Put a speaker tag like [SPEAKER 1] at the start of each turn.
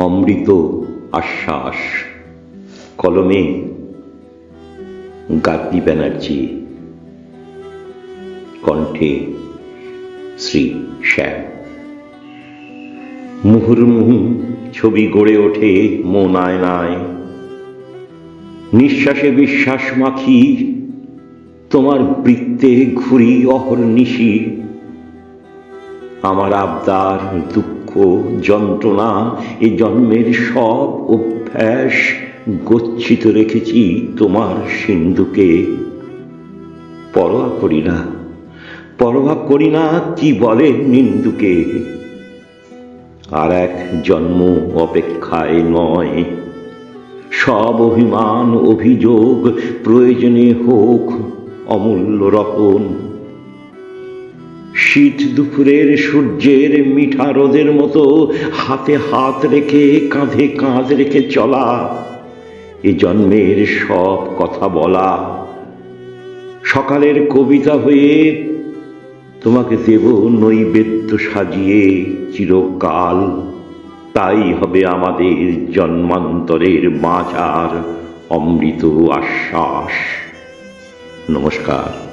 [SPEAKER 1] অমৃত আশ্বাস। কলমে গাদ্দি ব্যানার্জি। কণ্ঠে শ্রী শ্যাম। মুহুর্মুহু ছবি গড়ে ওঠে মন আয়নায় নিঃশ্বাসে বিশ্বাস মাখি তোমার বৃত্তে ঘুরি অহর্নিশি। আমার আবদার দুঃখ, যন্ত্রণা এ জন্মের সব অভ্যাস গচ্ছিত রেখেছি তোমার সিন্ধুকে। পরোয়া করি না, পরোয়া করি না কি বলে নিন্দুকে। আর এক জন্ম অপেক্ষায় নয়, সব অভিমান, অভিযোগ, প্রয়োজনে হোক অমূল্য রতন শীত দুপুরের সূর্যের মিঠা রোদের মতো হাতে হাত রেখে কাঁধে কাঁধ রেখে চলা, এ জন্মের সব কথা বলা। সকালের কবিতা হয়ে তোমাকে দেব নৈবেদ্য সাজিয়ে চিরকাল। তাই হবে আমাদের জন্মান্তরের বাঁচার অমৃত আশ্বাস। নমস্কার।